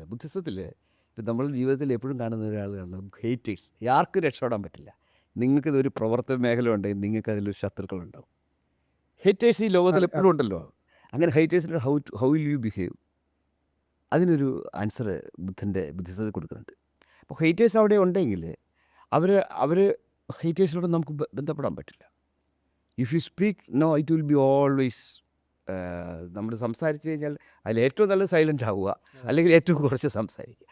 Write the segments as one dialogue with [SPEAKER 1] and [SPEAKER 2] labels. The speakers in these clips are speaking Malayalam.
[SPEAKER 1] പറയുന്നത്. ബുദ്ധിസത്തിൽ ഇപ്പം നമ്മൾ ജീവിതത്തിൽ എപ്പോഴും കാണുന്ന ഒരാളാണ് ഹേറ്റേഴ്സ് ആർക്കും രക്ഷപ്പെടാൻ പറ്റില്ല. നിങ്ങൾക്കിത് ഒരു പ്രവർത്തന മേഖല ഉണ്ടെങ്കിൽ നിങ്ങൾക്ക് അതിലൊരു ശത്രുക്കളുണ്ടാവും ഹേറ്റേഴ്സ് ഈ ലോകത്തിൽ എപ്പോഴും ഉണ്ടല്ലോ. അങ്ങനെ ഹേറ്റേഴ്സിന് how how will you behave അതിനൊരു ആൻസർ ബുദ്ധന്റെ ബുദ്ധിസത്തിൽ കൊടുക്കുന്നുണ്ട്. അപ്പോൾ ഹേറ്റേഴ്സ് അവിടെ ഉണ്ടെങ്കിൽ അവർ അവർ ഹേറ്റേഴ്സിനോട് നമുക്ക് ബന്ധപ്പെടാൻ പറ്റില്ല. If you speak no it will be always നമ്മൾ സംസാരിച്ച് കഴിഞ്ഞാൽ അതിൽ ഏറ്റവും നല്ല സൈലന്റ് ആവുക. അല്ലെങ്കിൽ ഏറ്റവും കുറച്ച് സംസാരിക്കുക.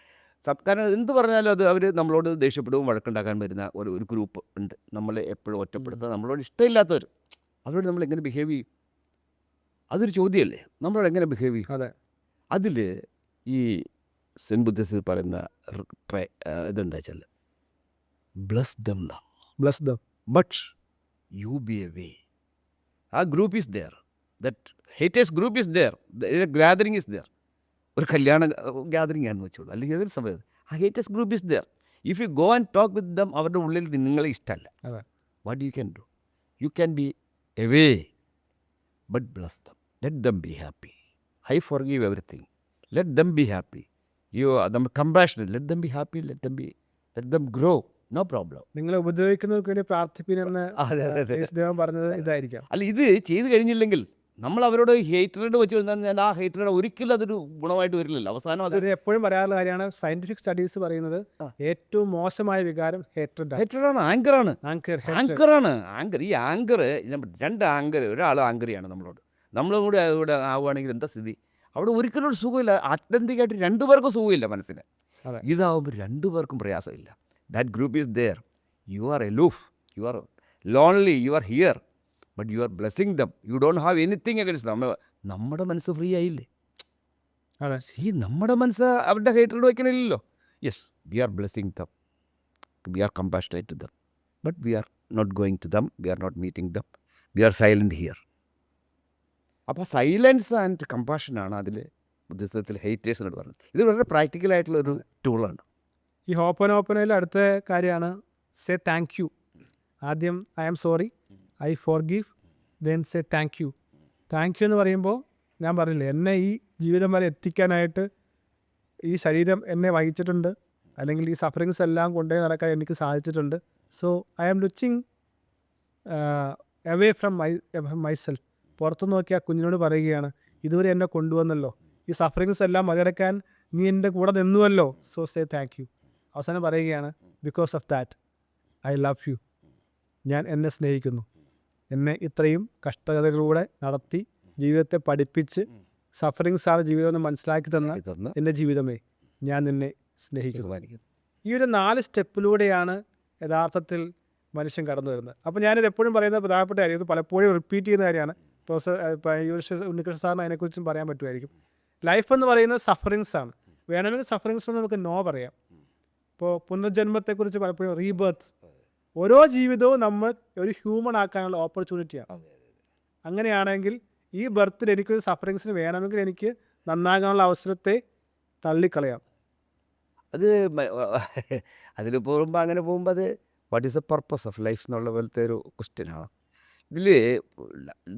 [SPEAKER 1] കാരണം എന്ത് പറഞ്ഞാലും അത് അവർ നമ്മളോട് ദേഷ്യപ്പെടുകയും വഴക്കുണ്ടാക്കാൻ വരുന്ന ഒരു ഒരു ഗ്രൂപ്പ് ഉണ്ട്. നമ്മളെ എപ്പോഴും ഒറ്റപ്പെടുത്തുക. നമ്മളോട് ഇഷ്ടമില്ലാത്തവർ അവരോട് നമ്മൾ എങ്ങനെ ബിഹേവ് ചെയ്യും? അതൊരു ചോദ്യമല്ലേ? നമ്മളോട് എങ്ങനെ ബിഹേവ് ചെയ്യും?
[SPEAKER 2] അതെ.
[SPEAKER 1] അതിൽ ഈ സെൻ ബുദ്ധിസ്റ്റ് പറയുന്ന ഇതെന്താ വെച്ചാൽ bless them
[SPEAKER 2] bless them
[SPEAKER 1] but you be away ആ group is there that haters group is there gathering is there ഒരു കല്യാണ ഗ്യാദറിങ് ആണെന്ന് വെച്ചോളൂ അല്ലെങ്കിൽ ഏതൊരു സമയത്ത് ആ haters group is there if you go and talk with them അവരുടെ ഉള്ളിൽ നിങ്ങളെ ഇഷ്ടമല്ല. What you can do you can be away but bless them let them be happy I forgive everything let them be happy you them compassion let them be happy let them be let them grow no problem
[SPEAKER 2] നിങ്ങളെ ഉപദ്രവിക്കുന്നവർക്ക് വേണ്ടി പ്രാർത്ഥിപ്പിനെന്ന് യേശുദേവൻ പറഞ്ഞത് ഇതായിരിക്കാം.
[SPEAKER 1] അല്ല ഇത് ചെയ്ത് കഴിഞ്ഞില്ലെങ്കിൽ നമ്മൾ അവരോട് ഹേറ്ററേഡ് വെച്ച് കഴിഞ്ഞാൽ ആ ഹേറ്ററേഡ് ഒരിക്കലും അതൊരു ഗുണമായിട്ട് വരില്ലല്ലോ. അവസാനം അത്
[SPEAKER 2] എപ്പോഴും പറയാറുള്ള കാര്യമാണ്. സയന്റിഫിക് സ്റ്റഡീസ് പറയുന്നത് ഏറ്റവും മോശമായ വികാരം ഹേറ്റഡ്
[SPEAKER 1] ഹേറ്ററാണ് ആങ്കറാണ്
[SPEAKER 2] ആങ്കർ
[SPEAKER 1] ആങ്കറാണ് ആങ്കർ ഈ ആങ്കർ രണ്ട് ആങ്കർ ഒരാൾ ആങ്കറിയാണ് നമ്മളോട്. നമ്മളും കൂടി അതുകൂടെ ആവുകയാണെങ്കിൽ എന്താ സ്ഥിതി? അവിടെ ഒരിക്കലും ഒരു സുഖമില്ല. ആത്യന്തികമായിട്ട് രണ്ടു പേർക്കും സുഖമില്ല മനസ്സിന്. ഇതാവുമ്പോൾ രണ്ടു പേർക്കും പ്രയാസമില്ല. That group is there you are aloof you are lonely you are here but you are blessing them you don't have anything against നമ്മൾ നമ്മുടെ മനസ്സ് ഫ്രീ ആയില്ലേ? ഈ നമ്മുടെ മനസ്സ് അവരുടെ hated വയ്ക്കണില്ലല്ലോ. Yes we are blessing them we are compassionate to them but we are not going to them we are not meeting them we are silent here അപ്പോൾ സൈലൻസ് ആൻഡ് കമ്പാഷനാണ് അതിൽ ബുദ്ധിസത്തിൽ ഹേറ്റേഴ്സിനോട് പറഞ്ഞത്. ഇത് വളരെ പ്രാക്ടിക്കലായിട്ടുള്ള ഒരു ടൂളാണ്
[SPEAKER 2] ഈ ഓപ്പൺ ഓപ്പനയിൽ അടുത്ത കാര്യമാണ് സേ താങ്ക് യു ആദ്യം I am sorry I forgive then say thank you. Thank you എന്ന് പറയുമ്പോൾ ഞാൻ പറഞ്ഞില്ലേ എന്നെ ഈ ജീവിതം വരെ എത്തിക്കാനായിട്ട് ഈ ശരീരം എന്നെ വഹിച്ചിട്ടുണ്ട്. അല്ലെങ്കിൽ ഈ സഫറിങ്സ് എല്ലാം കൊണ്ടുപോയി നടക്കാൻ എനിക്ക് സാധിച്ചിട്ടുണ്ട്. So I am lurching away from my myself പുറത്തു നോക്കി ആ കുഞ്ഞിനോട് പറയുകയാണ് ഇതുവരെ എന്നെ കൊണ്ടുവന്നല്ലോ. ഈ സഫറിങ്സ് എല്ലാം മറികടക്കാൻ നീ എന്റെ കൂടെ നിന്നുവല്ലോ. സോ സേ താങ്ക് യു അവസാനം പറയുകയാണ് because of that I love you ഞാൻ എന്നെ സ്നേഹിക്കുന്നു. എന്നെ ഇത്രയും കഷ്ടതകളിലൂടെ നടത്തി ജീവിതത്തെ പഠിപ്പിച്ച് സഫറിങ്സ് ആണ് ജീവിതം എന്ന് മനസ്സിലാക്കി തന്ന എന്റെ ജീവിതമേ ഞാൻ നിന്നെ സ്നേഹിക്കുന്നു. ഈ ഒരു നാല് സ്റ്റെപ്പിലൂടെയാണ് യഥാർത്ഥത്തിൽ മനുഷ്യൻ കടന്നു വരുന്നത്. അപ്പോൾ ഞാനിത് എപ്പോഴും പറയുന്ന പ്രധാനപ്പെട്ട കാര്യം ഇത് പലപ്പോഴും റിപ്പീറ്റ് ചെയ്യുന്ന കാര്യമാണ്. പ്രൊഫസർ ഉണ്ണികൃഷ്ണ സാറിന് അതിനെക്കുറിച്ചും പറയാൻ പറ്റുമായിരിക്കും. ലൈഫ് എന്ന് പറയുന്നത് സഫറിങ്സ് ആണ്. വേണമെങ്കിൽ സഫറിങ്സ് നമുക്ക് നോ പറയാം. ഇപ്പോൾ പുനർജന്മത്തെക്കുറിച്ച് പലപ്പോഴും റീബർത്ത് ഓരോ ജീവിതവും നമ്മൾ ഒരു ഹ്യൂമൺ ആക്കാനുള്ള ഓപ്പർച്യൂണിറ്റിയാണ് അങ്ങനെയാണെങ്കിൽ ഈ ബർത്തിൽ എനിക്കൊരു സഫറിങ്സിന് വേണമെങ്കിൽ എനിക്ക് നന്നാകാനുള്ള അവസരത്തെ തള്ളിക്കളയാം.
[SPEAKER 1] അത് അതിൽ പോകുമ്പോൾ അങ്ങനെ പോകുമ്പോൾ അത് what is the purpose of life എന്നുള്ള പോലത്തെ ഒരു ക്വസ്റ്റ്യനാണ് ഇതിൽ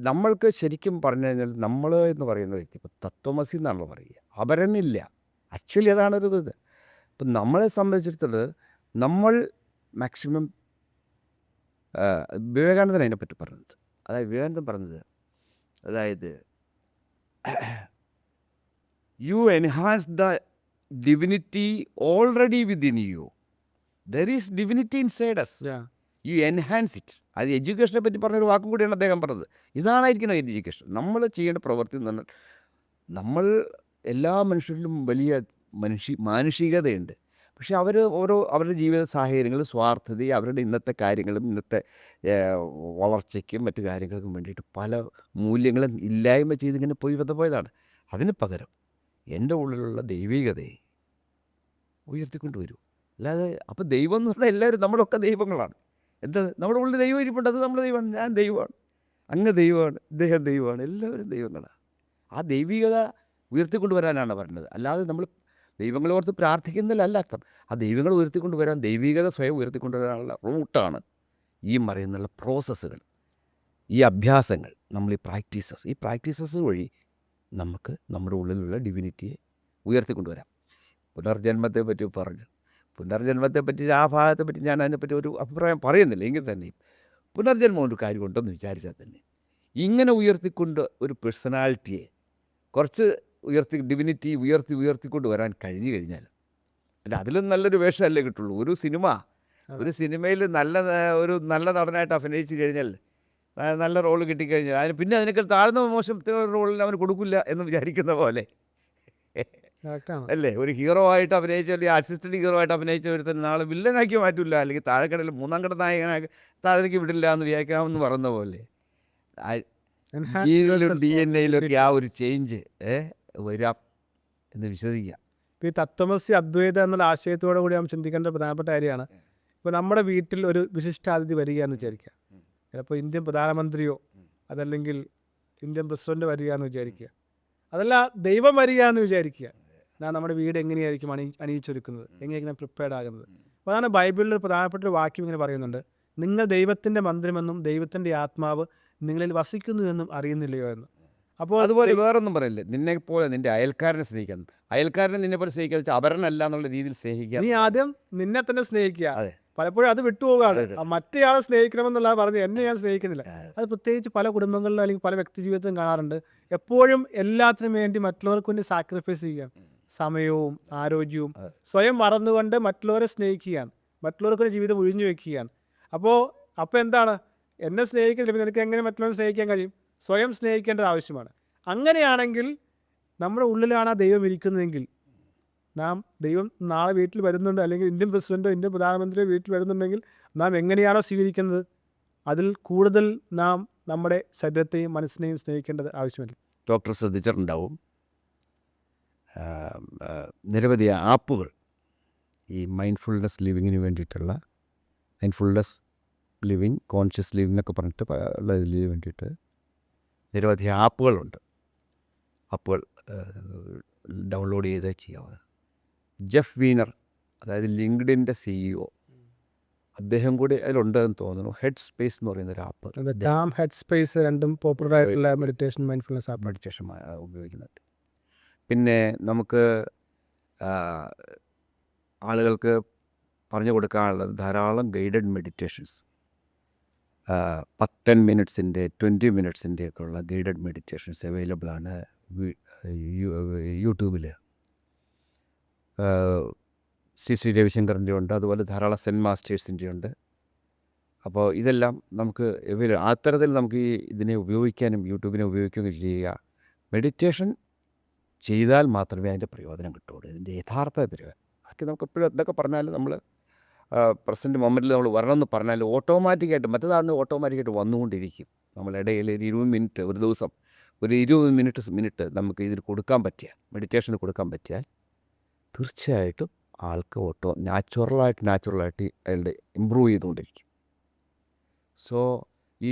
[SPEAKER 1] നമ്മൾക്ക് ശരിക്കും പറഞ്ഞു കഴിഞ്ഞാൽ നമ്മൾ എന്ന് പറയുന്ന വ്യക്തി ഇപ്പോൾ തത്വമസി എന്നാണല്ലോ പറയുക. അവരെന്നില്ല ആക്ച്വലി അതാണ് ഒരു ഇത് ഇപ്പം നമ്മളെ സംബന്ധിച്ചിടത്തോളം നമ്മൾ മാക്സിമം വിവേകാനന്ദൻ അതിനെപ്പറ്റി പറഞ്ഞത്. അതായത് വിവേകാനന്ദൻ പറഞ്ഞത് അതായത് you enhance the divinity already within you there is divinity insides you enhance it അത് എഡ്യൂക്കേഷനെ പറ്റി പറഞ്ഞൊരു വാക്കും കൂടിയാണ് അദ്ദേഹം പറഞ്ഞത്. ഇതാണായിരിക്കണം എഡ്യൂക്കേഷൻ നമ്മൾ ചെയ്യേണ്ട പ്രവൃത്തി എന്ന് പറഞ്ഞാൽ നമ്മൾ എല്ലാ മനുഷ്യരിലും വലിയ മനുഷ്യ മാനുഷികതയുണ്ട്. പക്ഷേ അവർ ഓരോ അവരുടെ ജീവിത സാഹചര്യങ്ങൾ സ്വാർത്ഥതയും അവരുടെ ഇന്നത്തെ കാര്യങ്ങളും ഇന്നത്തെ വളർച്ചയ്ക്കും മറ്റു കാര്യങ്ങൾക്കും വേണ്ടിയിട്ട് പല മൂല്യങ്ങളും ഇല്ലായ്മ ചെയ്തിങ്ങനെ പോയി വന്ന പോയതാണ് അതിന് പകരം എന്റെ ഉള്ളിലുള്ള ദൈവികതയെ ഉയർത്തിക്കൊണ്ടുവരൂ അല്ലാതെ അപ്പോൾ ദൈവം എന്ന് പറഞ്ഞാൽ എല്ലാവരും നമ്മളൊക്കെ ദൈവങ്ങളാണ്. എന്താ നമ്മുടെ ഉള്ളിൽ ദൈവം ഇരിപ്പുണ്ട് അത് നമ്മുടെ ദൈവമാണ് ഞാൻ ദൈവമാണ് അങ്ങ് ദൈവമാണ് ഇദ്ദേഹം ദൈവമാണ് എല്ലാവരും ദൈവങ്ങളാണ്. ആ ദൈവികത ഉയർത്തിക്കൊണ്ടുവരാനാണ് പറഞ്ഞത് അല്ലാതെ നമ്മൾ ദൈവങ്ങളെ ഓർത്ത് പ്രാർത്ഥിക്കുന്നതിലല്ല അർത്ഥം. ആ ദൈവങ്ങൾ ഉയർത്തിക്കൊണ്ട് വരാൻ ദൈവികത സ്വയം ഉയർത്തിക്കൊണ്ട് വരാനുള്ള റൂട്ടാണ് ഈ പറയുന്നുള്ള പ്രോസസ്സുകൾ ഈ അഭ്യാസങ്ങൾ നമ്മൾ ഈ പ്രാക്ടീസസ് ഈ പ്രാക്ടീസസ് വഴി നമുക്ക് നമ്മുടെ ഉള്ളിലുള്ള ഡിവിനിറ്റിയെ ഉയർത്തിക്കൊണ്ടുവരാം. പുനർജന്മത്തെ പറ്റി പറഞ്ഞു. പുനർജന്മത്തെ പറ്റി ആ ഭാഗത്തെ പറ്റി ഞാൻ അതിനെപ്പറ്റി ഒരു അഭിപ്രായം പറയുന്നില്ല എങ്കിൽ തന്നെയും. പുനർജന്മം ഒരു കാര്യമുണ്ടെന്ന് വിചാരിച്ചാൽ തന്നെ ഇങ്ങനെ ഉയർത്തിക്കൊണ്ട് ഒരു പേഴ്സണാലിറ്റിയെ കുറച്ച് ഉയർത്തി ഡിവിനിറ്റി ഉയർത്തി ഉയർത്തിക്കൊണ്ട് വരാൻ കഴിഞ്ഞു കഴിഞ്ഞാൽ. പിന്നെ അതിലും നല്ലൊരു വേഷമല്ലേ കിട്ടുള്ളൂ. ഒരു സിനിമ ഒരു സിനിമയിൽ നല്ല ഒരു നല്ല നടനായിട്ട് അഭിനയിച്ചു കഴിഞ്ഞാൽ നല്ല റോൾ കിട്ടിക്കഴിഞ്ഞാൽ അതിന് പിന്നെ അതിനേക്കാൾ താഴ്ന്ന മോശം റോളിൽ അവന് കൊടുക്കില്ല എന്ന് വിചാരിക്കുന്ന പോലെ. അല്ലേ? ഒരു ഹീറോ ആയിട്ട് അഭിനയിച്ച അല്ലെങ്കിൽ അസിസ്റ്റന്റ് ഹീറോ ആയിട്ട് അഭിനയിച്ച ഒരുത്തൻ നാളെ വില്ലനാക്കി മാറ്റില്ല അല്ലെങ്കിൽ താഴെക്കടയിൽ മൂന്നാം കട നായകനാക്കി താഴേക്ക് വിടില്ല എന്ന് വിചാരിക്കാമെന്ന് പറയുന്ന പോലെ. ഡി എൻ എയിലൊക്കെ ആ ഒരു ചേഞ്ച് ഏ? വരാം എന്ന് വിശ്വസിക്കാം.
[SPEAKER 2] ഇപ്പം ഈ തത്വമസി അദ്വൈത എന്നുള്ള ആശയത്തോടു കൂടി നാം ചിന്തിക്കേണ്ട പ്രധാനപ്പെട്ട കാര്യമാണ്. ഇപ്പോൾ നമ്മുടെ വീട്ടിൽ ഒരു വിശിഷ്ടാതിഥി വരികയെന്ന് വിചാരിക്കുക. ചിലപ്പോൾ ഇന്ത്യൻ പ്രധാനമന്ത്രിയോ അതല്ലെങ്കിൽ ഇന്ത്യൻ പ്രസിഡന്റ് വരിക എന്ന് വിചാരിക്കുക. അതല്ല ദൈവം വരിക എന്ന് വിചാരിക്കുക. ഞാൻ നമ്മുടെ വീട് എങ്ങനെയായിരിക്കും അണി അണിയിച്ചൊരുക്കുന്നത്? എങ്ങനെയായിരിക്കും പ്രിപ്പയർഡ് ആകുന്നത്? അപ്പോൾ അതാണ് ബൈബിളിൽ ഒരു പ്രധാനപ്പെട്ട ഒരു വാക്യം ഇങ്ങനെ പറയുന്നുണ്ട്. നിങ്ങൾ ദൈവത്തിന്റെ മന്ത്രിമെന്നും ദൈവത്തിന്റെ ആത്മാവ് നിങ്ങളിൽ വസിക്കുന്നു എന്നും അറിയുന്നില്ലയോ എന്ന്. അപ്പോൾ
[SPEAKER 1] അതുപോലെ വേറൊന്നും പറയില്ലേ? നിന്നെ പോലെ നിന്റെ അയൽക്കാരനെ സ്നേഹിക്കാൻ. അയൽക്കാരനെ നിന്നെ പോലെ സ്നേഹിക്കുക വെച്ചാൽ അപരനല്ല എന്നുള്ള രീതിയിൽ സ്നേഹിക്കുക.
[SPEAKER 2] നീ ആദ്യം നിന്നെ തന്നെ സ്നേഹിക്കുക.
[SPEAKER 1] അതെ.
[SPEAKER 2] പലപ്പോഴും അത് വിട്ടുപോകാണ് മറ്റേയാളെ സ്നേഹിക്കണമെന്നുള്ള പറഞ്ഞ് എന്നെ ഞാൻ സ്നേഹിക്കുന്നില്ല. അത്. പ്രത്യേകിച്ച് പല കുടുംബങ്ങളിലും അല്ലെങ്കിൽ പല വ്യക്തി ജീവിതത്തിലും കാണാറുണ്ട്. എപ്പോഴും എല്ലാത്തിനും വേണ്ടി മറ്റുള്ളവർക്ക് വേണ്ടി സാക്രിഫൈസ് ചെയ്യുക. സമയവും ആരോഗ്യവും സ്വയം മറന്നുകൊണ്ട് മറ്റുള്ളവരെ സ്നേഹിക്കുകയാണ്. മറ്റുള്ളവർക്ക് വേണ്ടി ജീവിതം ഒഴിഞ്ഞു വെക്കുകയാണ്. അപ്പോൾ അപ്പോൾ എന്താണ്? എന്നെ സ്നേഹിക്കുന്നില്ല നിനക്ക് എങ്ങനെ മറ്റുള്ളവരെ സ്നേഹിക്കാൻ കഴിയും? സ്വയം സ്നേഹിക്കേണ്ടത് ആവശ്യമാണ്. അങ്ങനെയാണെങ്കിൽ നമ്മുടെ ഉള്ളിലാണ് ആ ദൈവം ഇരിക്കുന്നതെങ്കിൽ നാം ദൈവം നാളെ വീട്ടിൽ വരുന്നുണ്ട് അല്ലെങ്കിൽ ഇന്ത്യൻ പ്രസിഡന്റോ ഇന്ത്യൻ പ്രധാനമന്ത്രിയോ വീട്ടിൽ വരുന്നുണ്ടെങ്കിൽ നാം എങ്ങനെയാണോ സ്വീകരിക്കുന്നത് അതിൽ കൂടുതൽ നാം നമ്മുടെ ശരീരത്തെയും മനസ്സിനെയും സ്നേഹിക്കേണ്ടത് ആവശ്യമില്ല.
[SPEAKER 1] ഡോക്ടർ ശ്രദ്ധിച്ചിട്ടുണ്ടാവും. നിരവധി ആപ്പുകൾ ഈ മൈൻഡ്ഫുൾനെസ് ലിവിങ്ങിന് വേണ്ടിയിട്ടുള്ള മൈൻഡ്ഫുൾനെസ് ലിവിങ് കോൺഷ്യസ് ലിവിങ് എന്നൊക്കെ പറഞ്ഞിട്ട് പ- ഉള്ള ഇതിന് വേണ്ടിയിട്ട് നിരവധി ആപ്പുകളുണ്ട്. ആപ്പുകൾ ഡൗൺലോഡ് ചെയ്ത് ചെയ്യാവുന്നത് ജെഫ് വീനർ അതായത് ലിങ്ക്ഡിന്റെ സിഇഒ അദ്ദേഹം കൂടി അതിലുണ്ടെന്ന് തോന്നുന്നു. ഹെഡ് സ്പേസ് എന്ന് പറയുന്ന ഒരു ആപ്പ്.
[SPEAKER 2] ഡാം ഹെഡ് സ്പേസ് രണ്ടും പോപ്പുലർ ആയിട്ടുള്ള മെഡിറ്റേഷൻ മൈൻഡ്ഫുൾനെസ് ആപ്പ്.
[SPEAKER 1] മെഡിറ്റേഷൻ ഉപയോഗിക്കുന്നുണ്ട്. പിന്നെ നമുക്ക് ആളുകൾക്ക് പറഞ്ഞു കൊടുക്കാനുള്ളത് ധാരാളം ഗൈഡഡ് മെഡിറ്റേഷൻസ്. പത്ത് മിനിറ്റ്സിന്റെ ട്വന്റി മിനിറ്റ്സിന്റെ ഒക്കെ ഉള്ള ഗൈഡഡ് മെഡിറ്റേഷൻസ് അവൈലബിൾ ആണ് യൂട്യൂബിൽ. ശ്രീ ശ്രീ രവിശങ്കറിന്റെ ഉണ്ട് അതുപോലെ ധാരാളം സെന്റ് മാസ്റ്റേഴ്സിന്റെ ഉണ്ട്. അപ്പോൾ ഇതെല്ലാം നമുക്ക് അവൈല അത്തരത്തിൽ നമുക്ക് ഈ ഇതിനെ ഉപയോഗിക്കാനും യൂട്യൂബിനെ ഉപയോഗിക്കുകയും ചെയ്യുക. മെഡിറ്റേഷൻ ചെയ്താൽ മാത്രമേ അതിന്റെ പ്രയോജനം കിട്ടുള്ളൂ ഇതിന്റെ യഥാർത്ഥ പ്രയോജനം ബാക്കി നമുക്ക് എപ്പോഴും എന്തൊക്കെ പറഞ്ഞാലും നമ്മൾ പ്രസന്റ് മൊമെന്റിൽ നമ്മൾ വരണമെന്ന് പറഞ്ഞാൽ ഓട്ടോമാറ്റിക്കായിട്ട് മറ്റേതാണ് ഓട്ടോമാറ്റിക്കായിട്ട് വന്നുകൊണ്ടിരിക്കും. നമ്മളിടയിൽ ഒരു ഇരുപത് മിനിറ്റ് ഒരു ദിവസം ഒരു ഇരുപത് മിനിറ്റ് മിനിറ്റ് നമുക്ക് ഇതിന് കൊടുക്കാൻ പറ്റിയ മെഡിറ്റേഷന് കൊടുക്കാൻ പറ്റിയാൽ തീർച്ചയായിട്ടും ആൾക്ക് ഓട്ടോ നാച്ചുറലായിട്ട് നാച്ചുറലായിട്ട് അയാളുടെ ഇമ്പ്രൂവ് ചെയ്തുകൊണ്ടിരിക്കും. സോ ഈ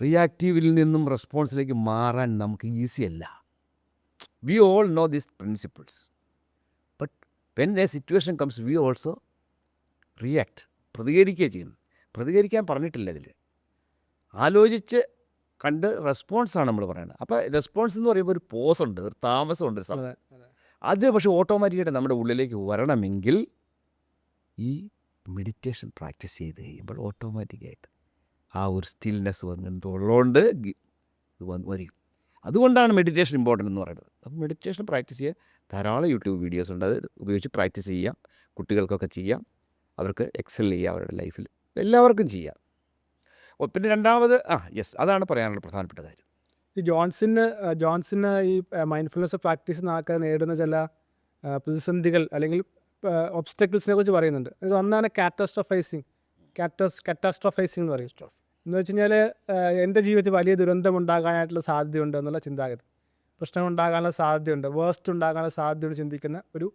[SPEAKER 1] റിയാക്റ്റീവിൽ നിന്നും റെസ്പോൺസിലേക്ക് മാറാൻ നമുക്ക് ഈസി അല്ല we all know these principles but when a situation comes we also react പ്രതികരിക്കുകയാണ് ചെയ്യുന്നത്. പ്രതികരിക്കാൻ പറഞ്ഞിട്ടില്ല ഇതിൽ ആലോചിച്ച് കണ്ട് റെസ്പോൺസാണ് നമ്മൾ പറയുന്നത് അപ്പോൾ റെസ്പോൺസ് എന്ന് പറയുമ്പോൾ ഒരു പോസ് ഉണ്ട് ഒരു താമസമുണ്ട് അത് പക്ഷേ ഓട്ടോമാറ്റിക്കായിട്ട് നമ്മുടെ ഉള്ളിലേക്ക് വരണമെങ്കിൽ ഈ മെഡിറ്റേഷൻ പ്രാക്ടീസ് ചെയ്ത് കഴിയുമ്പോൾ ഓട്ടോമാറ്റിക്കായിട്ട് ആ ഒരു സ്റ്റിൽനെസ് വന്നിട്ടുള്ളതുകൊണ്ട് ഇത് വന്ന് വരും അതുകൊണ്ടാണ് മെഡിറ്റേഷൻ ഇമ്പോർട്ടന്റ് എന്ന് പറയുന്നത്. അപ്പോൾ മെഡിറ്റേഷൻ പ്രാക്ടീസ് ചെയ്യാൻ ധാരാളം യൂട്യൂബ് വീഡിയോസ് ഉണ്ട്. അത് ഉപയോഗിച്ച് പ്രാക്ടീസ് ചെയ്യാം. കുട്ടികൾക്കൊക്കെ ചെയ്യാം. അവർക്ക് എക്സൽ ചെയ്യാം അവരുടെ ലൈഫിൽ എല്ലാവർക്കും ചെയ്യാം. പിന്നെ രണ്ടാമത് ആ യെസ് അതാണ് പറയാനുള്ള പ്രധാനപ്പെട്ട കാര്യം.
[SPEAKER 2] ഈ ജോൺസിന് ജോൺസിന് ഈ മൈൻഡ്ഫുൾനെസ് പ്രാക്ടീസ് ആൾക്കാർ നേരിടുന്ന ചില പ്രതിസന്ധികൾ അല്ലെങ്കിൽ ഒബ്സ്റ്റക്കിൾസിനെ കുറിച്ച് പറയുന്നുണ്ട്. ഇത് ഒന്നാണ് കാറ്റാസ്ട്രോഫൈസിങ് കാറ്റോസ് കാറ്റാസ്ട്രഫൈസിങ് എന്ന് പറയും. എന്ന് വെച്ച് കഴിഞ്ഞാൽ എന്റെ ജീവിതത്തിൽ വലിയ ദുരന്തം ഉണ്ടാകാനായിട്ടുള്ള സാധ്യതയുണ്ട് എന്നുള്ള ചിന്താഗതി. പ്രശ്നം ഉണ്ടാകാനുള്ള സാധ്യതയുണ്ട്. വേസ്റ്റ് ഉണ്ടാകാനുള്ള സാധ്യതയുണ്ട് ചിന്തിക്കുന്ന ഒരു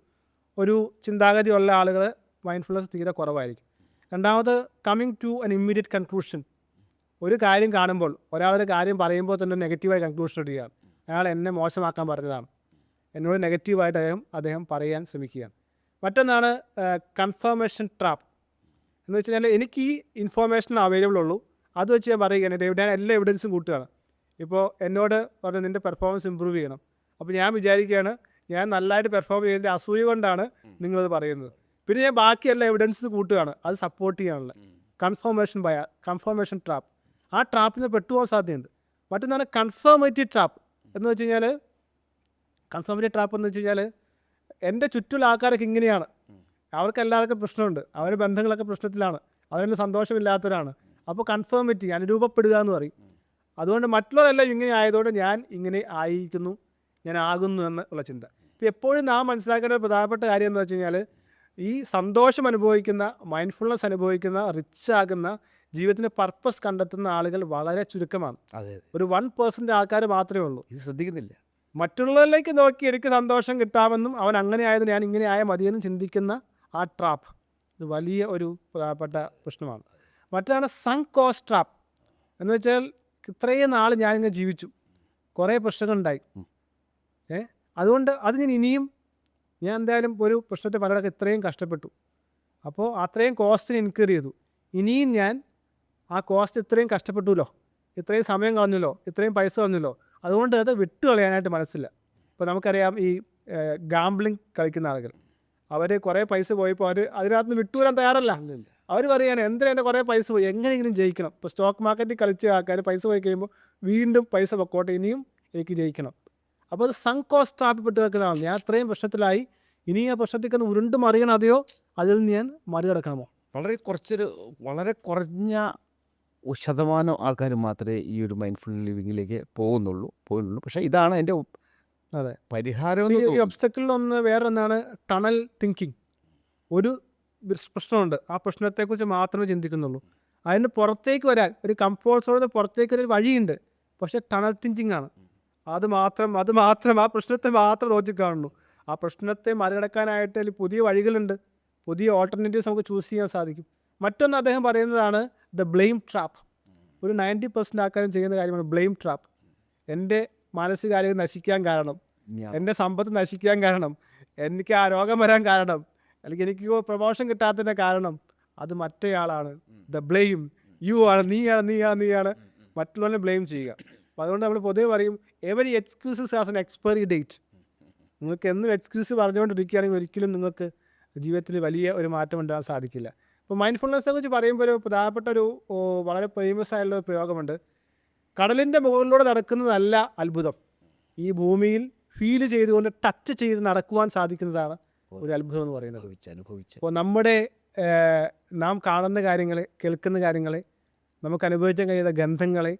[SPEAKER 2] ഒരു ചിന്താഗതിയുള്ള ആളുകൾ മൈൻഡ്ഫുൾനെസ് തീരെ കുറവായിരിക്കും. രണ്ടാമത് coming to an immediate conclusion ഒരു കാര്യം കാണുമ്പോൾ ഒരാളൊരു കാര്യം പറയുമ്പോൾ തന്നെ നെഗറ്റീവായി കൺക്ലൂഷൻ ഇടുകയാണ്. അയാൾ എന്നെ മോശമാക്കാൻ പറഞ്ഞതാണ്. എന്നോട് നെഗറ്റീവായിട്ട് അദ്ദേഹം അദ്ദേഹം പറയാൻ ശ്രമിക്കുകയാണ്. മറ്റൊന്നാണ് കൺഫർമേഷൻ ട്രാപ്പ് എന്ന് വെച്ച് കഴിഞ്ഞാൽ എനിക്ക് ഈ ഇൻഫോർമേഷൻ അവൈലബിൾ ഉള്ളൂ. അത് വെച്ച് ഞാൻ പറയുകയാണ് ഡേവിഡ് ഞാൻ എല്ലാ എവിഡൻസും കൂട്ടുകയാണ്. ഇപ്പോൾ എന്നോട് പറഞ്ഞു നിന്റെ പെർഫോമൻസ് ഇമ്പ്രൂവ് ചെയ്യണം. അപ്പോൾ ഞാൻ വിചാരിക്കുകയാണ് ഞാൻ നല്ലതായിട്ട് പെർഫോം ചെയ്തതിന്റെ അസൂയ കൊണ്ടാണ് നിങ്ങളത് പറയുന്നത്. പിന്നെ ഞാൻ ബാക്കിയെല്ലാം എവിഡൻസ് കൂട്ടുകയാണ്. അത് സപ്പോർട്ട് ചെയ്യാനുള്ള. കൺഫർമേഷൻ ബയ കൺഫർമേഷൻ ട്രാപ്പ് ആ ട്രാപ്പിൽ നിന്ന് പെട്ടുപോകാൻ സാധ്യതയുണ്ട്. മറ്റൊന്നാണ് കൺഫേമേറ്റീവ് ട്രാപ്പ് എന്ന് വെച്ച് കഴിഞ്ഞാൽ കൺഫേമേറ്റീവ് ട്രാപ്പ് എന്ന് വെച്ച് കഴിഞ്ഞാൽ എന്റെ ചുറ്റുള്ള ആൾക്കാരൊക്കെ ഇങ്ങനെയാണ്. അവർക്ക് എല്ലാവർക്കും പ്രശ്നമുണ്ട്. അവരുടെ ബന്ധങ്ങളൊക്കെ പ്രശ്നത്തിലാണ്. അവരൊന്നും സന്തോഷമില്ലാത്തവരാണ്. അപ്പോൾ കൺഫേമിറ്റി അനുരൂപപ്പെടുക എന്ന് പറയും. അതുകൊണ്ട് മറ്റുള്ളവരെല്ലാം ഇങ്ങനെ ആയതുകൊണ്ട് ഞാൻ ഇങ്ങനെ ആയിരിക്കുന്നു ഞാൻ ആകുന്നു എന്നുള്ള ചിന്ത. ഇപ്പോൾ എപ്പോഴും നാം മനസ്സിലാക്കേണ്ട ഒരു പ്രധാനപ്പെട്ട കാര്യം എന്ന് വെച്ച് കഴിഞ്ഞാൽ ഈ സന്തോഷം അനുഭവിക്കുന്ന മൈൻഡ്ഫുൾനെസ് അനുഭവിക്കുന്ന റിച്ച് ആകുന്ന ജീവിതത്തിന് പർപ്പസ് കണ്ടെത്തുന്ന ആളുകൾ വളരെ ചുരുക്കമാണ്.
[SPEAKER 1] അതെ
[SPEAKER 2] ഒരു വൺ പേഴ്സന്റ് ആൾക്കാർ മാത്രമേ ഉള്ളൂ.
[SPEAKER 1] ഇത് ശ്രദ്ധിക്കുന്നില്ല.
[SPEAKER 2] മറ്റുള്ളവരിലേക്ക് നോക്കി എനിക്ക് സന്തോഷം കിട്ടാമെന്നും അവൻ അങ്ങനെ ആയത് ഞാൻ ഇങ്ങനെ ആയ മതിയെന്നും ചിന്തിക്കുന്ന ആ ട്രാപ്പ് ഇത് വലിയ ഒരു പ്രധാനപ്പെട്ട പ്രശ്നമാണ്. മറ്റാണ് സങ് കോസ്റ്റ് ട്രാപ്പ് എന്ന് വെച്ചാൽ ഇത്രയും നാൾ ഞാനിങ്ങനെ ജീവിച്ചു. കുറേ പ്രശ്നങ്ങളുണ്ടായി. ഏ? അതുകൊണ്ട് അത് ഞാൻ ഇനിയും ഞാൻ എന്തായാലും ഒരു പ്രശ്നത്തെ പലരൊക്കെ ഇത്രയും കഷ്ടപ്പെട്ടു. അപ്പോൾ അത്രയും കോസ്റ്റിന് ഇൻക്വയർ ചെയ്തു. ഇനിയും ഞാൻ ആ കോസ്റ്റ് ഇത്രയും കഷ്ടപ്പെട്ടുല്ലോ? ഇത്രയും സമയം കളഞ്ഞല്ലോ? ഇത്രയും പൈസ കളഞ്ഞല്ലോ? അതുകൊണ്ട് അത് വിട്ടു കളയാനായിട്ട് മനസ്സില്ല. ഇപ്പോൾ നമുക്കറിയാം ഈ ഗാംബ്ലിംഗ് കളിക്കുന്ന ആളുകൾ. അവർ കുറേ പൈസ പോയപ്പോൾ അവർ അതിനകത്ത് നിന്ന് വിട്ടുവരാൻ തയ്യാറല്ല. അവർ പറയുകയാണ് എന്തിനാ എന്റെ കുറേ പൈസ പോയി? എങ്ങനെയെങ്കിലും ജയിക്കണം. ഇപ്പോൾ സ്റ്റോക്ക് മാർക്കറ്റിൽ കളിച്ച ആൾക്കാർ പൈസ പോയി കഴിയുമ്പോൾ വീണ്ടും പൈസ പൊക്കോട്ടെ? ഇനിയും എനിക്ക് ജയിക്കണം. അപ്പോൾ അത് സങ് കോസ്റ്റ് ട്രാപ്പിൽപ്പെട്ട് കിടക്കുന്നതാണ് ഞാൻ അത്രയും പ്രശ്നത്തിലായി. ഇനി ആ പ്രശ്നത്തിൽ കിടന്ന് ഉരുണ്ട് മറിയണം അതെയോ? അതിൽ നിന്ന് ഞാൻ മറികടക്കണമോ?
[SPEAKER 1] വളരെ കുറച്ചൊരു വളരെ കുറഞ്ഞ ശതമാനം ആൾക്കാർ മാത്രമേ ഈ ഒരു മൈൻഡ്ഫുൾ ലിവിങ്ങിലേക്ക് പോകുന്നുള്ളൂ പോകുന്നുള്ളൂ പക്ഷേ ഇതാണ് എന്റെ
[SPEAKER 2] അതെ.
[SPEAKER 1] പരിഹാരം
[SPEAKER 2] ഈ-
[SPEAKER 1] ഒന്ന്.
[SPEAKER 2] ഒബ്സ്റ്റക്കിളിലൊന്ന് വേറെ ഒന്നാണ് ടണൽ തിങ്കിങ് ഒരു പ്രശ്നമുണ്ട്. ആ പ്രശ്നത്തെക്കുറിച്ച് മാത്രമേ ചിന്തിക്കുന്നുള്ളൂ. അതിന് പുറത്തേക്ക് വരാൻ ഒരു കംഫോർട്ട് സോണിന് പുറത്തേക്ക് ഒരു വഴിയുണ്ട്. പക്ഷേ ടണൽ തിങ്കിങ് ആണ്. അത് മാത്രം അത് മാത്രം ആ പ്രശ്നത്തെ മാത്രം നോക്കി കാണുന്നു. ആ പ്രശ്നത്തെ മറികടക്കാനായിട്ട് അതിൽ പുതിയ വഴികളുണ്ട്. പുതിയ ഓൾട്ടർനേറ്റീവ്സ് നമുക്ക് ചൂസ് ചെയ്യാൻ സാധിക്കും. മറ്റൊന്ന് അദ്ദേഹം പറയുന്നതാണ് ദ ബ്ലെയിം ട്രാപ്പ് ഒരു നയന്റി പെർസെന്റ് ആൾക്കാരും ചെയ്യുന്ന കാര്യമാണ് ബ്ലെയിം ട്രാപ്പ് എന്റെ മാനസികാരോഗ്യം നശിക്കാൻ കാരണം എന്റെ സമ്പത്ത് നശിക്കാൻ കാരണം എനിക്ക് ആ രോഗം വരാൻ കാരണം അല്ലെങ്കിൽ എനിക്ക് പ്രൊമോഷൻ കിട്ടാത്തതിന്റെ കാരണം അത് മറ്റേയാളാണ്. ദ ബ്ലെയിം യു ആണ് നീയാണ് നീയാണ് നീയാണ്. മറ്റുള്ളവരെ ബ്ലെയിം ചെയ്യുക. അപ്പോൾ അതുകൊണ്ട് നമ്മൾ പൊതുവെ പറയും every excuses as an expiry date നിങ്ങൾക്ക് എന്നും എക്സ്ക്യൂസ് പറഞ്ഞുകൊണ്ടിരിക്കുകയാണെങ്കിൽ ഒരിക്കലും നിങ്ങൾക്ക് ജീവിതത്തിൽ വലിയ ഒരു മാറ്റം ഉണ്ടാകാൻ സാധിക്കില്ല. ഇപ്പോൾ മൈൻഡ്ഫുൾനെസ്സിനെ കുറിച്ച് പറയുമ്പോൾ ഒരു പ്രധാനപ്പെട്ട ഒരു വളരെ ഫേമസ് ആയുള്ള ഒരു പ്രയോഗമുണ്ട്. കടലിന്റെ മുകളിലൂടെ നടക്കുന്നതല്ല അത്ഭുതം. ഈ ഭൂമിയിൽ ഫീൽ ചെയ്തുകൊണ്ട് ടച്ച് ചെയ്ത് നടക്കുവാൻ സാധിക്കുന്നതാണ് ഒരു അത്ഭുതം എന്ന് പറയുന്നത്.
[SPEAKER 1] അനുഭവിച്ച്
[SPEAKER 2] അപ്പോൾ നമ്മുടെ നാം കാണുന്ന കാര്യങ്ങളെ കേൾക്കുന്ന കാര്യങ്ങളെ നമുക്ക് അനുഭവിക്കാൻ കഴിയുന്ന ഗന്ധങ്ങളെ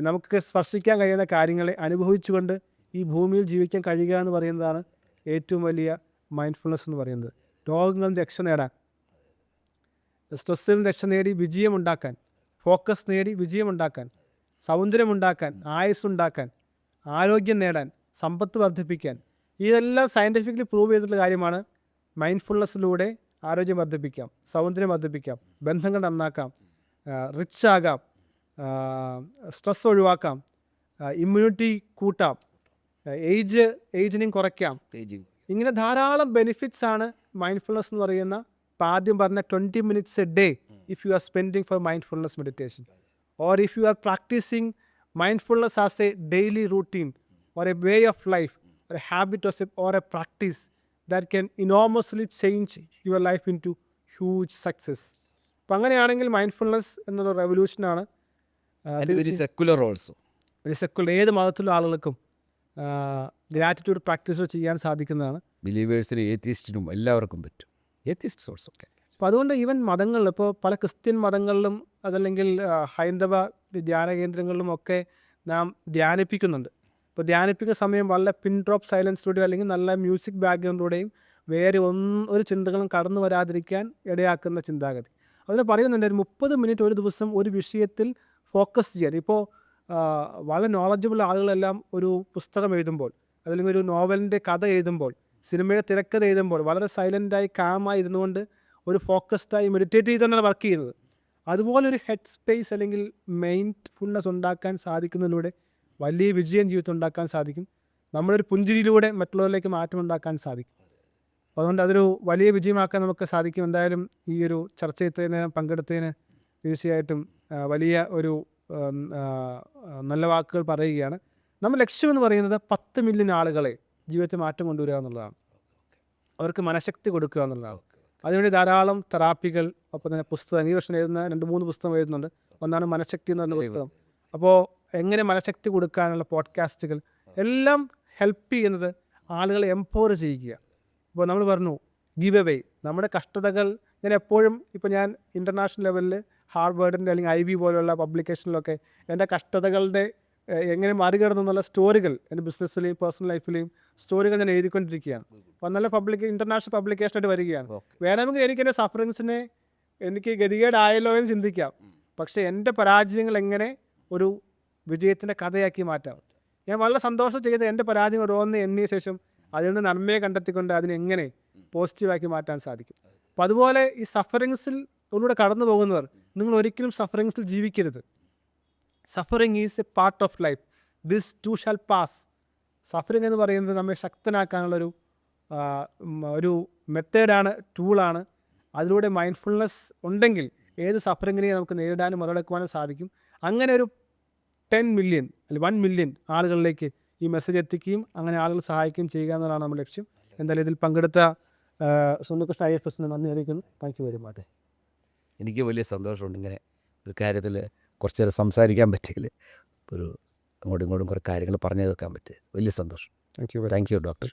[SPEAKER 2] നമുക്ക് സ്പർശിക്കാൻ കഴിയുന്ന കാര്യങ്ങളെ അനുഭവിച്ചുകൊണ്ട് ഈ ഭൂമിയിൽ ജീവിക്കാൻ കഴിയുക എന്ന് പറയുന്നതാണ് ഏറ്റവും വലിയ മൈൻഡ്ഫുൾനെസ് എന്ന് പറയുന്നത്. രോഗങ്ങളിൽ രക്ഷ നേടാൻ സ്ട്രെസ്സിൽ നിന്ന് രക്ഷ നേടി വിജയമുണ്ടാക്കാൻ ഫോക്കസ് നേടി വിജയമുണ്ടാക്കാൻ സൗന്ദര്യമുണ്ടാക്കാൻ ആയുസ് ഉണ്ടാക്കാൻ ആരോഗ്യം നേടാൻ സമ്പത്ത് വർദ്ധിപ്പിക്കാൻ ഇതെല്ലാം സയന്റിഫിക്കലി പ്രൂവ് ചെയ്തിട്ടുള്ള കാര്യമാണ് മൈൻഡ്ഫുൾനെസ്സിലൂടെ ആരോഗ്യം വർദ്ധിപ്പിക്കാം സൗന്ദര്യം വർദ്ധിപ്പിക്കാം ബന്ധങ്ങൾ നന്നാക്കാം റിച്ച് ആകാം സ്ട്രെസ് ഒഴിവാക്കാം. ഇമ്മ്യൂണിറ്റി കൂട്ടാം. ഏജ് ഏജിനെയും കുറയ്ക്കാം. ഇങ്ങനെ ധാരാളം ബെനിഫിറ്റ്സ് ആണ് മൈൻഡ്ഫുൾനെസ് എന്ന് പറയുന്ന ഇപ്പം ആദ്യം പറഞ്ഞ twenty minutes a day if you are spending for mindfulness meditation or if you are practising mindfulness as a daily routine or a way of life or a habit or, a- or a practice that can enormously change your life into huge success. അപ്പം അങ്ങനെയാണെങ്കിൽ മൈൻഡ്ഫുൾനെസ് എന്നുള്ള റെവല്യൂഷനാണ്
[SPEAKER 1] സെക്കുലർ ഓൾസോ
[SPEAKER 2] ഒരു സെക്കുലർ ഏത് മതത്തിലുള്ള ആളുകൾക്കും ഗ്രാറ്റിറ്റ്യൂഡ് പ്രാക്ടീസ് ചെയ്യാൻ സാധിക്കുന്നതാണ്.
[SPEAKER 1] ബിലീവേഴ്സിനും ഏത്തിസ്റ്റിനും എല്ലാവർക്കും പറ്റും. ഏത്തിസ്റ്റ് ഓൾസോ
[SPEAKER 2] അപ്പോൾ അതുകൊണ്ട് ഈവൻ മതങ്ങളിൽ ഇപ്പോൾ പല ക്രിസ്ത്യൻ മതങ്ങളിലും അതല്ലെങ്കിൽ ഹൈന്ദവ ധ്യാന കേന്ദ്രങ്ങളിലും ഒക്കെ നാം ധ്യാനിപ്പിക്കുന്നുണ്ട്. ഇപ്പോൾ ധ്യാനിപ്പിക്കുന്ന സമയം വളരെ പിൻ ഡ്രോപ്പ് സൈലൻസിലൂടെയോ അല്ലെങ്കിൽ നല്ല മ്യൂസിക് ബാക്ക്ഗ്രൗണ്ടിലൂടെയും വേറെ ഒന്നും ഒരു ചിന്തകളും കടന്നു വരാതിരിക്കാൻ ഇടയാക്കുന്ന ചിന്താഗതി. അതിൽ പറയുന്നുണ്ട് ഒരു മുപ്പത് മിനിറ്റ് ഒരു ദിവസം ഒരു വിഷയത്തിൽ ഫോക്കസ് ചെയ്യാൻ. ഇപ്പോൾ വളരെ നോളജബിൾ ആളുകളെല്ലാം ഒരു പുസ്തകം എഴുതുമ്പോൾ അതല്ലെങ്കിൽ ഒരു നോവലിന്റെ കഥ എഴുതുമ്പോൾ സിനിമയുടെ തിരക്കഥ എഴുതുമ്പോൾ വളരെ സൈലന്റായി കാമായി ഇരുന്നുകൊണ്ട് ഒരു ഫോക്കസ്ഡായി മെഡിറ്റേറ്റ് ചെയ്തുകൊണ്ടാണ് വർക്ക് ചെയ്യുന്നത്. അതുപോലെ ഒരു ഹെഡ് സ്പേസ് അല്ലെങ്കിൽ മൈൻഡ്ഫുൾനെസ് ഉണ്ടാക്കാൻ സാധിക്കുന്നതിലൂടെ വലിയ വിജയം ജീവിതത്തിൽ ഉണ്ടാക്കാൻ സാധിക്കും. നമ്മളൊരു പുഞ്ചിരിയിലൂടെ മറ്റുള്ളവരിലേക്ക് മാറ്റം ഉണ്ടാക്കാൻ സാധിക്കും. അതുകൊണ്ട് അതൊരു വലിയ വിജയമാക്കാൻ നമുക്ക് സാധിക്കും. എന്തായാലും ഈ ഒരു ചർച്ച ഇത്രയും നേരം പങ്കെടുത്തതിന് തീർച്ചയായിട്ടും വലിയ ഒരു നല്ല വാക്കുകൾ പറയുകയാണ്. നമ്മൾ ലക്ഷ്യമെന്ന് പറയുന്നത് പത്ത് മില്യൺ ആളുകളെ ജീവിതത്തിൽ മാറ്റം കൊണ്ടുവരിക എന്നുള്ളതാണ്. അവർക്ക് മനഃശക്തി കൊടുക്കുക എന്നുള്ളതാണ്. അതിനുവേണ്ടി ധാരാളം തെറാപ്പികൾ ഒപ്പം തന്നെ പുസ്തകം ഈ വർഷം എഴുതുന്ന രണ്ട് മൂന്ന് പുസ്തകം എഴുതുന്നുണ്ട്. ഒന്നാണ് മനഃശക്തി എന്ന് പറഞ്ഞ പുസ്തകം. അപ്പോൾ എങ്ങനെ മനഃശക്തി കൊടുക്കാനുള്ള പോഡ്കാസ്റ്റുകൾ? എല്ലാം ഹെൽപ്പ് ചെയ്യുന്നത് ആളുകളെ എംപവർ ചെയ്യുക. അപ്പോൾ നമ്മൾ പറഞ്ഞു ഗിവ് എവേ. നമ്മുടെ കഷ്ടതകൾ ഞാൻ എപ്പോഴും ഇപ്പോൾ ഞാൻ ഇന്റർനാഷണൽ ലെവലിൽ ഹാർവേഡിന്റെ അല്ലെങ്കിൽ ഐ വി പോലെയുള്ള പബ്ലിക്കേഷനിലൊക്കെ എന്റെ കഷ്ടതകളുടെ എങ്ങനെ മറികടന്നു എന്നുള്ള സ്റ്റോറികൾ എന്റെ ബിസിനസ്സിലെയും പേഴ്സണൽ ലൈഫിലെയും സ്റ്റോറികൾ ഞാൻ എഴുതിക്കൊണ്ടിരിക്കുകയാണ്. അപ്പം നല്ല പബ്ലിക് ഇന്റർനാഷണൽ പബ്ലിക്കേഷനായിട്ട് വരികയാണ്. വേണമെങ്കിൽ എനിക്ക് എന്റെ സഫറിങ്സിനെ എനിക്ക് ഗതികേടായല്ലോ എന്ന് ചിന്തിക്കാം. പക്ഷേ എന്റെ പരാജയങ്ങൾ എങ്ങനെ ഒരു വിജയത്തിന്റെ കഥയാക്കി മാറ്റാം? ഞാൻ വളരെ സന്തോഷം ചെയ്ത് എന്റെ പരാജയം ഓരോന്ന് എണ്ണിയ ശേഷം അതിൽ നിന്ന് നന്മയെ കണ്ടെത്തിക്കൊണ്ട് അതിനെങ്ങനെ പോസിറ്റീവാക്കി മാറ്റാൻ സാധിക്കും. അപ്പം അതുപോലെ ഈ സഫറിങ്സിൽ ഒന്നുകൂടെ കടന്നു പോകുന്നവർ നിങ്ങൾ ഒരിക്കലും സഫറിങ്സിൽ ജീവിക്കരുത്. Suffering is a part of life this too shall pass suffering എന്ന് പറയുന്നത് നമ്മെ ശക്തനാക്കാനുള്ളൊരു ഒരു മെത്തേഡാണ് ടൂളാണ് അതിലൂടെ മൈൻഡ്ഫുൾനെസ് ഉണ്ടെങ്കിൽ ഏത് സഫറിങ്ങിനെയും നമുക്ക് നേരിടാനും മറികടക്കുവാനും സാധിക്കും. അങ്ങനെ ഒരു ടെൻ മില്യൺ അല്ലെങ്കിൽ വൺ മില്യൺ ആളുകളിലേക്ക് ഈ മെസ്സേജ് എത്തിക്കുകയും അങ്ങനെ ആളുകൾ സഹായിക്കുകയും ചെയ്യുക എന്നതാണ് നമ്മുടെ ലക്ഷ്യം. എന്തായാലും ഇതിൽ പങ്കെടുത്ത സുന്ദർകൃഷ്ണ ഐ എഫ് എസിന് നന്ദി അറിയിക്കുന്നു. താങ്ക് യു വെരി മച്ച്
[SPEAKER 1] എനിക്ക് വലിയ സന്തോഷമുണ്ട് ഇങ്ങനെ ഒരു കാര്യത്തിൽ കുറച്ച് നേരം സംസാരിക്കാൻ പറ്റിയില്ല ഒരു അങ്ങോട്ടും ഇങ്ങോട്ടും കുറേ കാര്യങ്ങൾ പറഞ്ഞു തീർക്കാൻ പറ്റിയത് വലിയ സന്തോഷം.
[SPEAKER 2] Thank you
[SPEAKER 1] thank you doctor